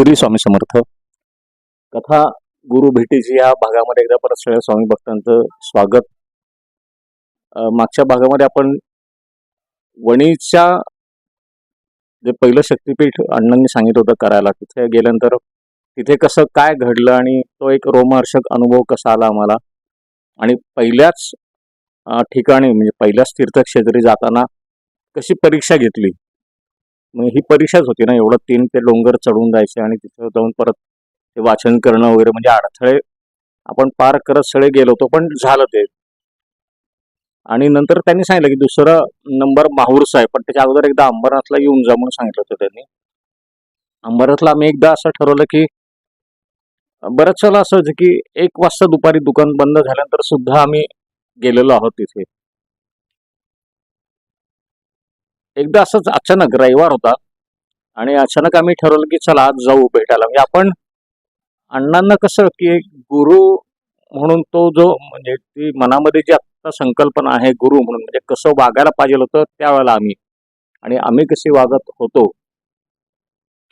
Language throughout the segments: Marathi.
श्री स्वामी समर्थ. कथा गुरु भेटीची या भागामध्ये एकदा परत सगळ्या स्वामी भक्तांचं स्वागत. मागच्या भागामध्ये आपण वणीच्या जे पहिलं शक्तीपीठ अण्णांनी सांगितलं होतं करायला तिथे गेल्यानंतर तिथे कसं काय घडलं आणि तो एक रोमहर्षक अनुभव कसा आला आम्हाला? आणि पहिल्याच ठिकाणी म्हणजे पहिल्याच तीर्थक्षेत्री जाताना कशी परीक्षा घेतली? मग ही परीक्षाच होती ना एवढं तीन ते डोंगर चढून जायचे आणि तिथं जाऊन परत ते वाचन करणं वगैरे म्हणजे अडथळे आपण पार करत सगळे गेलो होतो पण झालं ते. आणि नंतर त्यांनी सांगितलं की दुसरं नंबर माहूरचा आहे पण त्याच्या अगोदर एकदा अंबरनाथला येऊन जा म्हणून सांगितलं होतं त्यांनी. अंबरनाथला आम्ही एकदा असं ठरवलं की बरंच वेळेला असं होतं की एक वाजता दुपारी दुकान बंद झाल्यानंतर सुद्धा आम्ही गेलेलो आहोत तिथे. एकदा असंच अचानक रविवार होता आणि अचानक आम्ही ठरवलं की चला आज जाऊ भेटायला. म्हणजे आपण अण्णांना कसं की गुरु म्हणून तो जो म्हणजे ती मनामध्ये जी आत्ता संकल्पना आहे गुरु म्हणून म्हणजे कसं वागायला पाहिजे होतं त्यावेळेला आम्ही. आणि आम्ही कशी वागत होतो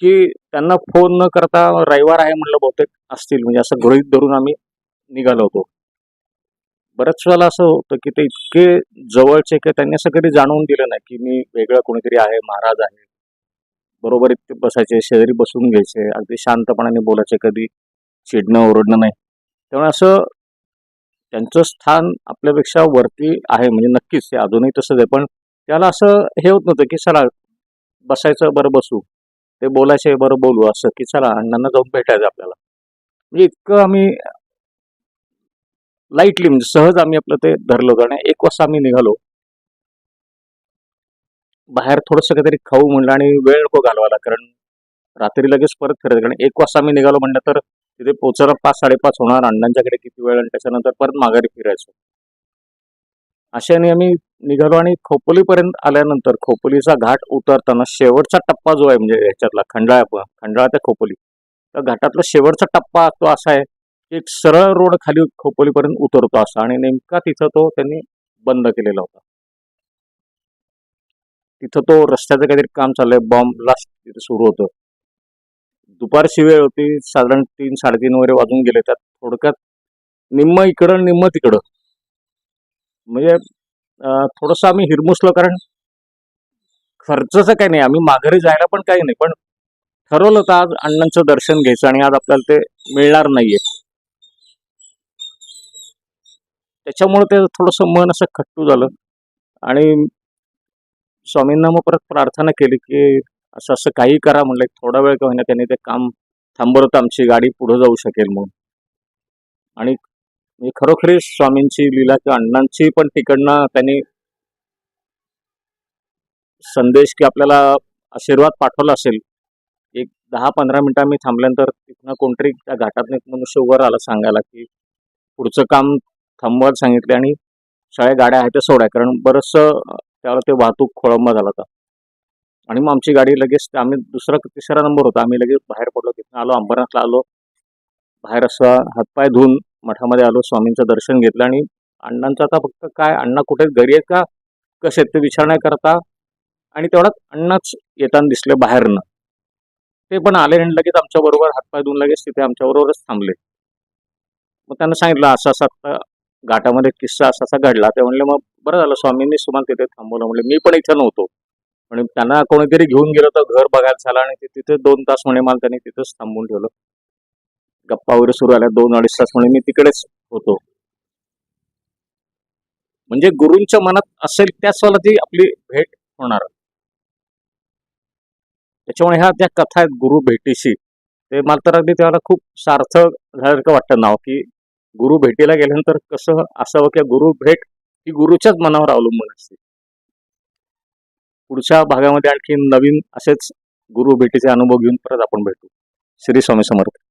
की त्यांना फोन न करता रविवार आहे म्हणलं बहुतेक असतील म्हणजे असं गृहित धरून आम्ही निघालो होतो. बऱ्याच वेळेला असं होतं की ते इतके जवळचे की त्यांनी असं कधी जाणवून दिलं नाही की मी वेगळं कोणीतरी आहे महाराज आहे. बरोबर इतके बसायचे शेजारी बसून घ्यायचे अगदी शांतपणाने बोलायचे कधी चिडणं ओरडणं नाही. त्यामुळे असं त्यांचं स्थान आपल्यापेक्षा वरती आहे म्हणजे नक्कीच ते अजूनही तसंच आहे. पण त्याला असं हे होत नव्हतं की चला बसायचं बरं बसू. ते बोलायचे बरं बोलू असं की चला अण्णांना जाऊन भेटायचं आपल्याला. म्हणजे इतकं आम्ही लाईटली म्हणजे सहज आम्ही आपलं ते धरलं होतं आणि एक वाजता आम्ही निघालो. बाहेर थोडंसं काहीतरी खाऊ म्हणलं आणि वेळ नको घालवायला कारण रात्री लगेच परत फिरायचं. कारण एक वाजता आम्ही निघालो म्हणलं तर तिथे पोचायला पाच साडेपाच होणार. अण्णांच्याकडे किती वेळ आणि त्याच्यानंतर परत माघारी फिरायचो. अशाने आम्ही निघालो आणि खोपोलीपर्यंत आल्यानंतर खोपोलीचा घाट उतरताना शेवटचा टप्पा जो आहे म्हणजे ह्याच्यातला खंडाळा खंडाळा ते खोपोली. त्या घाटातला शेवटचा टप्पा तो असा आहे एक सरळ रोड खाली खोपोलीपर्यंत उतरतो असा आणि नेमका तिथं तो त्यांनी बंद केलेला होता. तिथं तो रस्त्याचं काहीतरी काम चाललंय बॉम्ब ब्लास्ट तिथे सुरू होतं. दुपारची वेळ होती साधारण तीन साडेतीन वगैरे वाजून गेले. त्यात थोडक्यात निम्म इकडं निम्म तिकडं. म्हणजे थोडंसं आम्ही हिरमुसलो कारण खर्चाचं काही नाही. आम्ही माघारी जायला पण काही नाही. पण ठरवलं होतं आज अण्णांचं दर्शन घ्यायचं आणि आज आपल्याला ते मिळणार नाहीये. त्याच्यामुळे ते थोडंसं मन असं खट्टू झालं. आणि स्वामींना मग परत प्रार्थना केली की असं असं काही करा म्हणलं. एक थोडा वेळ का होईना त्यांनी ते काम थांबवलं तर आमची गाडी पुढे जाऊ शकेल म्हणून. आणि मी खरोखरी स्वामींची लीला किंवा अण्णांची पण तिकडनं त्यांनी संदेश की आपल्याला आशीर्वाद पाठवला असेल. एक दहा पंधरा मिनिटं मी थांबल्यानंतर तिथनं कोणतरी त्या घाटात एक मनुष्य उभं आला सांगायला की पुढचं काम थांबवायला सांगितले आणि सगळ्या गाड्या आहेत त्या सोडाय. कारण बरंचसं त्यावेळेला ते वाहतूक खोळंबा झाला होता. आणि मग आमची गाडी लगेच आम्ही दुसरा तिसरा नंबर होता. आम्ही लगेच बाहेर पडलो. तिथून आलो अंबरनाथला आलो. बाहेर असा हातपाय धुवून मठामध्ये आलो. स्वामींचं दर्शन घेतलं आणि अण्णांचं आता फक्त काय अण्णा कुठे घरी आहेत का? कसे आहेत? ते विचार नाही करता. आणि तेवढ्यात अण्णाच येताना दिसले बाहेरनं. ते पण आले आणि लगेच आमच्याबरोबर हातपाय धुवून लगेच तिथे आमच्याबरोबरच थांबले. मग त्यांना सांगितलं असं असं आता घाटामध्ये किस्सा असा असा घडला. ते म्हणले मग बरं झालं स्वामींनीच तुम्हाला तिथे थांबवलं. म्हणले मी पण इथं नव्हतो. आणि त्यांना कोणीतरी घेऊन गेलं तर घर बघायला झालं आणि ते तिथे दोन तास म्हणे मला त्यांनी तिथेच थांबून ठेवलं. गप्पा वगैरे सुरू आल्या दोन अडीच तास म्हणे मी तिकडेच होतो. म्हणजे गुरूंच्या मनात असेल त्याच वेळेला ती आपली भेट होणार. त्याच्यामुळे ह्या त्या कथा आहेत गुरु भेटीशी. ते मला तर अगदी त्याला खूप सार्थक झाल्यासारखं वाटतं नाव की गुरु भेटीला गेल्यानंतर कसं असावं किंवा गुरु भेट ही गुरुच्याच मनावर अवलंबून असते. पुढच्या भागामध्ये आणखी नवीन असेच गुरु भेटीचे अनुभव घेऊन परत आपण भेटू. श्री स्वामी समर्थ.